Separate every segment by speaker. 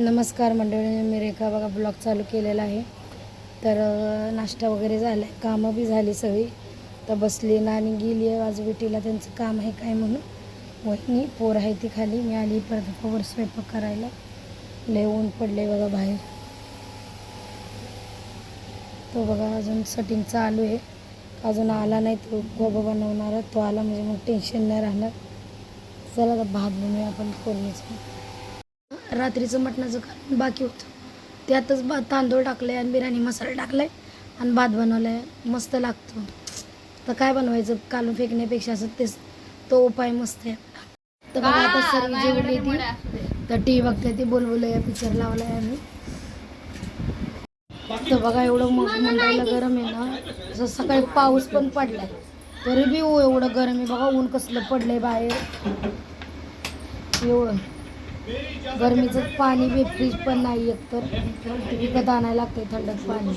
Speaker 1: नमस्कार मंडळी मी रेखा बघा ब्लॉग चालू केलेला आहे. तर नाश्ता वगैरे झाला आहे कामं बी झाली सगळी. तर बसली ना आणि गेली आहे आज त्यांचं काम आहे काय म्हणून. वहिनी पोर आहे ती खाली मी आली परत वर स्वयंपाक करायला. लय ऊन पडले बघा बाहेर. तो बघा अजून सटिंग चालू आहे. अजून आला नाही तो गोबा बनवणारा. तो आला म्हणजे मग टेन्शन नाही राहणार. चला आता भात बनवूया आपण कोरणीचं रात्रीचं मटणाचं कारण बाकी होतं. त्यातच भात तांदूळ टाकले आणि बिर्याणी मसाला टाकलाय आणि भात बनवलाय. मस्त लागतो. तर काय बनवायचं? कालून फेकण्यापेक्षा असं तेच तो उपाय मस्त आहे. तर बघा आता सर्व जेवढी ती. तर टी व्ही बघते ती बोलबोल या पिक्चर लावलाय आम्ही. तर बघा एवढं मग मुंबईला गरम आहे ना. असं सकाळी पाऊस पण पडलाय तरी बी एवढं गरम आहे. बघा ऊन कसलं पडलंय बाहेर. एवढं. गरमीचं पाणी बी फ्रीज पण नाही एक तर. विकत आणायला लागते थंड पाणी.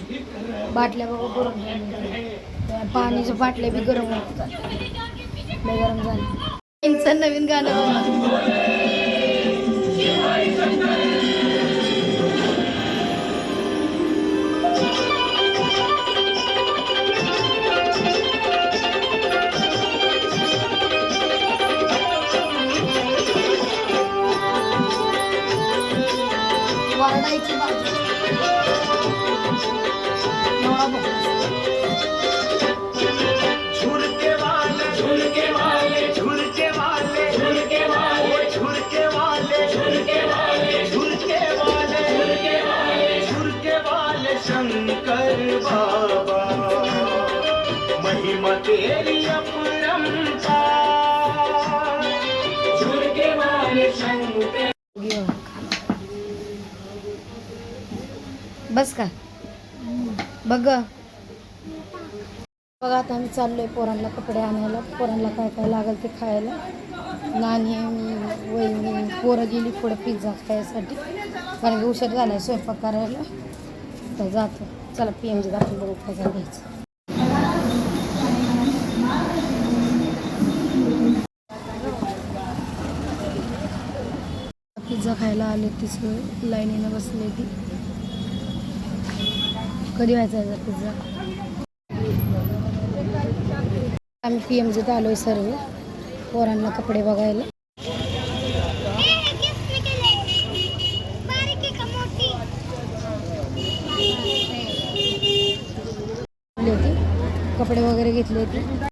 Speaker 1: बाटल्या बघा गरम झाल्या. बाटल्या बी गरम होतात. गरम झाले नवीन गाणं वरडायची बाजू. एवढा
Speaker 2: झुरके वाले झुरके वाले झुरके वाले झुरके वाले झुरके वाले झुरके वाले झुरके वाले झुरके वाले झुरके वाले शंकर बाबा। महिमा तेरी
Speaker 1: अपनी बस का? बघ. बघा आता आम्ही चाललोय पोरांना कपडे आणायला. पोरांना काय काय लागेल ते खायला. नाणी मी वहिनी पोरं गेली पुढे पिझ्झा खायसाठी. कारण की उशीर झाला स्वयंपाक करायला. तर जातो. चला पी एम जी दाखवून बघू काय काय घ्यायचं. पिझ्झा खायला आले ती सगळं. लाईनीनं बसले ती कधी व्हायचा पिझ्झा आम्ही पी एम जीत आलो आहे सर्व. पोरांना कपडे बघायला. कपडे वगैरे घेतले होते.